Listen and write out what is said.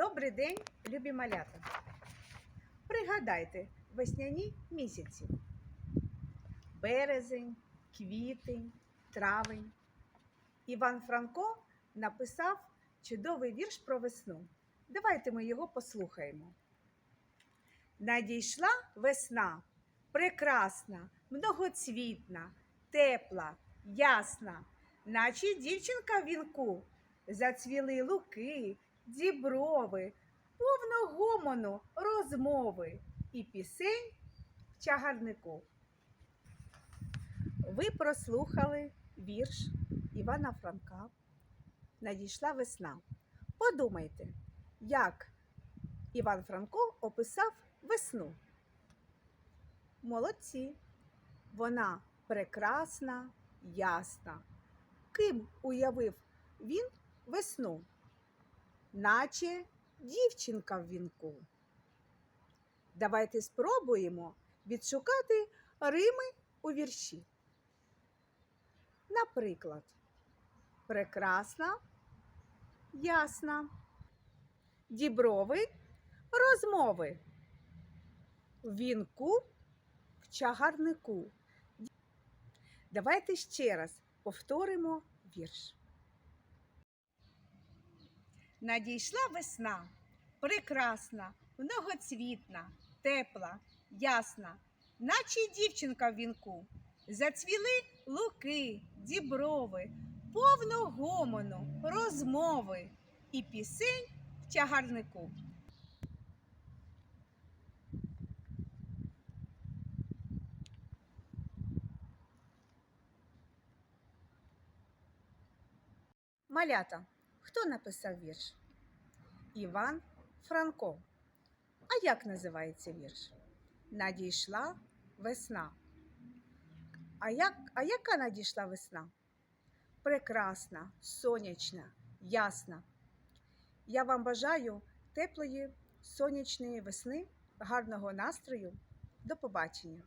Добрий день, любі малята. Пригадайте весняні місяці. Березень, квітень, травень. Іван Франко написав чудовий вірш про весну. Давайте ми його послухаємо. Надійшла весна, прекрасна, многоцвітна, тепла, ясна, наче дівчинка в вінку. Зацвіли луки, діброви, повно гомону, розмови і пісень в чагарнику. Ви прослухали вірш Івана Франка. Надійшла весна. Подумайте, як Іван Франко описав весну. Молодці. Вона прекрасна, ясна. Ким уявив він весну? Наче дівчинка в вінку. Давайте спробуємо відшукати рими у вірші. Наприклад, прекрасна, ясна, діброви, розмови, вінку, в чагарнику. Давайте ще раз повторимо вірш. Надійшла весна, прекрасна, многоцвітна, тепла, ясна, наче дівчинка в вінку. Зацвіли луки, діброви, повно гомону, розмови і пісень в чагарнику. Малята, хто написав вірш? Іван Франко. А як називається вірш? Надійшла весна. А, як, а яка надійшла весна? Прекрасна, сонячна, ясна. Я вам бажаю теплої сонячної весни, гарного настрою. До побачення!